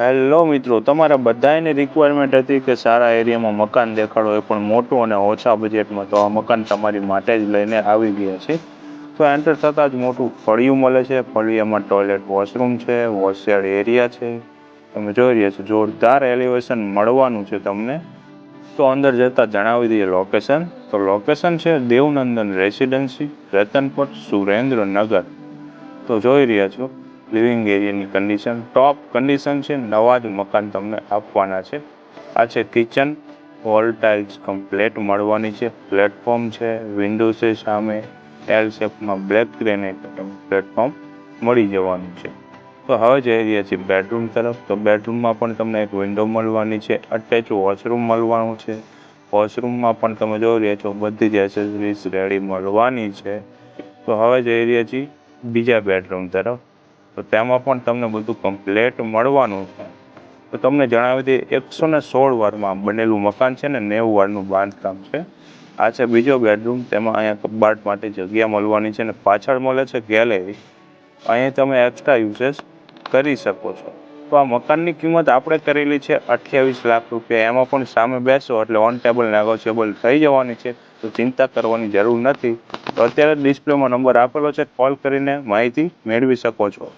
Hello મિત્રો, તમારા બધાયની requirement હતી કે સારા એરિયામાં મકાન દેખાડો એ પણ મોટું અને ઓછા બજેટમાં તો આ મકાન તમારી માટે જ લઈને આવી ગયા છે. તો એન્ટર થતાં જ મોટું ફળિયું મળે છે. ફળિયામાં ટોયલેટ વોશરૂમ છે વોશયાર્ડ એરિયા છે. તમે જોઈ રહ્યા છો, જોરદાર એલિવેશન મળવાનું છે તમને. તો અંદર જતાં જણાવી દઈએ લોકેશન તો લોકેશન છે દેવનંદન રેસિડેન્સી રતનપટ, સુરેન્દ્રનગર. તો જોઈ રહ્યા છો લિવિંગ એરિયાની કન્ડિશન ટોપ કન્ડિશન છે નવા જ મકાન તમને આપવાના છે. આ છે કિચન વોલ ટાઇલ્સ કમ્પ્લેટ મળવાની છે. પ્લેટફોર્મ છે. વિન્ડો છે સામે. એલ શેપમાં બ્લેક ગ્રેનાઇટ પ્લેટફોર્મ મળી જવાનું છે. તો હવે જઈ રહ્યા છીએ બેડરૂમ તરફ. તો બેડરૂમમાં પણ તમને એક વિન્ડો મળવાની છે. અટેચ વોશરૂમ મળવાનું છે. વોશરૂમમાં પણ તમે જોઈ રહ્યા છો બધી જ એસેસરીઝ રેડી મળવાની છે. તો હવે જઈ રહ્યા છીએ બીજા બેડરૂમ તરફ. તો તેમાં પણ તમને બધું કમ્પ્લેટ મળવાનું છે. તો તમને જણાવી દઈએ, એકસો ને સોળ વારમાં બનેલું મકાન છે ને, નેવું વારનું બાંધકામ છે. આ છે બીજો બેડરૂમ તેમાં અહીંયા કબાટ માટે જગ્યા મળવાની છે ને, પાછળ મળે છે ગેલેરી અહીં તમે એક્સ્ટ્રા યુઝેસ કરી શકો છો. તો આ મકાનની કિંમત આપણે કરેલી છે અઠ્યાવીસ લાખ રૂપિયા. એમાં પણ સામે બેસો એટલે ઓન ટેબલ નેગોશિયેબલ થઈ જવાની છે. તો ચિંતા કરવાની જરૂર નથી. તો અત્યારે ડિસ્પ્લેમાં નંબર આપેલો છે કોલ કરીને માહિતી મેળવી શકો છો.